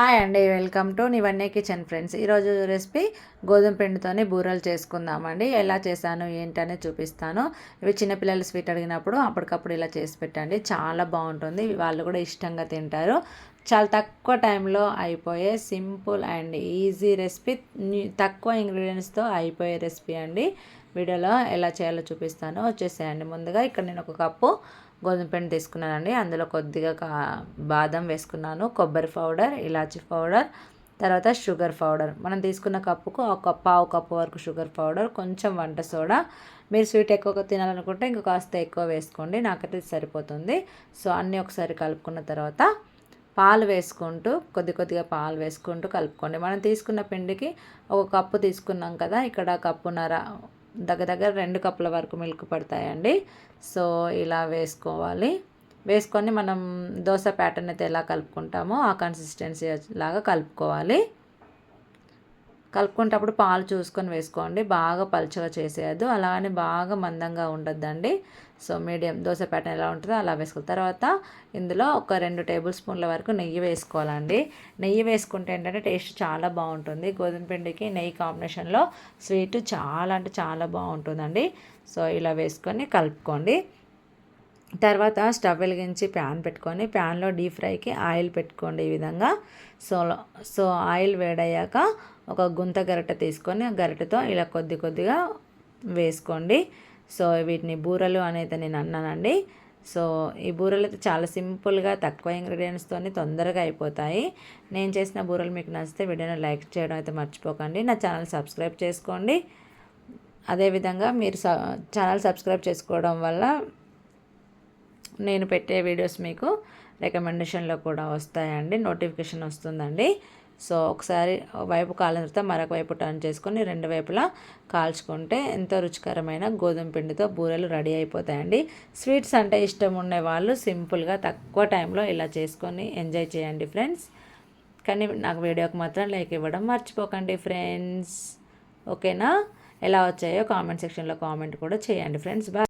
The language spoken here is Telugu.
హాయ్ అండి welcome to Nivanni kitchen friends. ఈరోజు రెసిపీ గోధుమ పిండితోనే బూరలు చేసుకుందామండి. ఎలా చేశాను ఏంటనే చూపిస్తాను. ఇవి చిన్నపిల్లలు స్వీట్ అడిగినప్పుడు అప్పటికప్పుడు ఇలా చేసి పెట్టండి. చాలా బాగుంటుంది వాళ్ళు కూడా ఇష్టంగా తింటారు. చాలా తక్కువ టైంలో అయిపోయే సింపుల్ అండ్ ఈజీ రెసిపీ. తక్కువ ఇంగ్రీడియంట్స్తో అయిపోయే రెసిపీ అండి. వీడియోలో ఎలా చేయాలో చూపిస్తాను. వచ్చేసేయండి. ముందుగా ఇక్కడ నేను ఒక కప్పు గోధుమ పిండి తీసుకున్నానండి. అందులో కొద్దిగా బాదం వేసుకున్నాను. కొబ్బరి పౌడర్ ఇలాచి పౌడర్ తర్వాత షుగర్ పౌడర్. మనం తీసుకున్న కప్పుకు ఒక పావు కప్పు వరకు షుగర్ పౌడర్ కొంచెం వంట సోడా. మీరు స్వీట్ ఎక్కువగా తినాలనుకుంటే ఇంకా కాస్త ఎక్కువ వేసుకోండి. నాకైతే సరిపోతుంది. సో అన్నీ ఒకసారి కలుపుకున్న తర్వాత పాలు వేసుకుంటూ కొద్ది కొద్దిగా పాలు వేసుకుంటూ కలుపుకోండి. మనం తీసుకున్న పిండికి ఒక కప్పు తీసుకున్నాం కదా ఇక్కడ కప్పున్నర దగ్గర దగ్గర రెండు కప్పుల వరకు మిల్క్ పడతాయండి. సో ఇలా వేసుకోవాలి. వేసుకొని మనం దోశ ప్యాటర్న్ అయితే ఎలా కలుపుకుంటామో ఆ కన్సిస్టెన్సీ లాగా కలుపుకోవాలి. కలుపుకునేటప్పుడు పాలు చూసుకొని వేసుకోండి. బాగా పలుచగా చేసేయద్దు. అలానే బాగా మందంగా ఉండొద్దండి. సో మీడియం దోశ ప్యాటర్న్ ఎలా ఉంటుందో అలా వేసుకోవాలి. తర్వాత ఇందులో ఒక రెండు టేబుల్ స్పూన్ల వరకు నెయ్యి వేసుకోవాలండి. నెయ్యి వేసుకుంటే ఏంటంటే టేస్ట్ చాలా బాగుంటుంది. గోధుమ పిండికి నెయ్యి కాంబినేషన్లో స్వీట్ చాలా అంటే చాలా బాగుంటుందండి. సో ఇలా వేసుకొని కలుపుకోండి. తర్వాత స్టవ్ వెలిగించి ప్యాన్ పెట్టుకొని ప్యాన్లో డీప్ ఫ్రైకి ఆయిల్ పెట్టుకోండి ఈ విధంగా. సో సో ఆయిల్ వేడయ్యాక ఒక గుంత గరిట తీసుకొని ఆ ఇలా కొద్ది కొద్దిగా వేసుకోండి. సో వీటిని బూరలు అనేది నేను అన్నానండి. సో ఈ బూరెలు అయితే చాలా సింపుల్గా తక్కువ ఇంగ్రీడియంట్స్తోనే తొందరగా అయిపోతాయి. నేను చేసిన బూరెలు మీకు నచ్చితే వీడియోని లైక్ చేయడం అయితే మర్చిపోకండి. నా ఛానల్ సబ్స్క్రైబ్ చేసుకోండి. అదేవిధంగా మీరు ఛానల్ సబ్స్క్రైబ్ చేసుకోవడం వల్ల నేను పెట్టే వీడియోస్ మీకు రికమెండేషన్లో కూడా వస్తాయండి నోటిఫికేషన్ వస్తుందండి. సో ఒకసారి వైపు కాలిన తర్వాత మరొక వైపు టర్న్ చేసుకొని రెండు వైపులా కాల్చుకుంటే ఎంతో రుచికరమైన గోధుమ పిండితో బూరెలు రెడీ అయిపోతాయండి. స్వీట్స్ అంటే ఇష్టం ఉండే వాళ్ళు సింపుల్గా తక్కువ టైంలో ఇలా చేసుకొని ఎంజాయ్ చేయండి ఫ్రెండ్స్. కానీ నాకు వీడియోకి మాత్రం లైక్ ఇవ్వడం మర్చిపోకండి ఫ్రెండ్స్. ఓకేనా? ఎలా వచ్చాయో కామెంట్ సెక్షన్లో కామెంట్ కూడా చేయండి ఫ్రెండ్స్. బాయ్.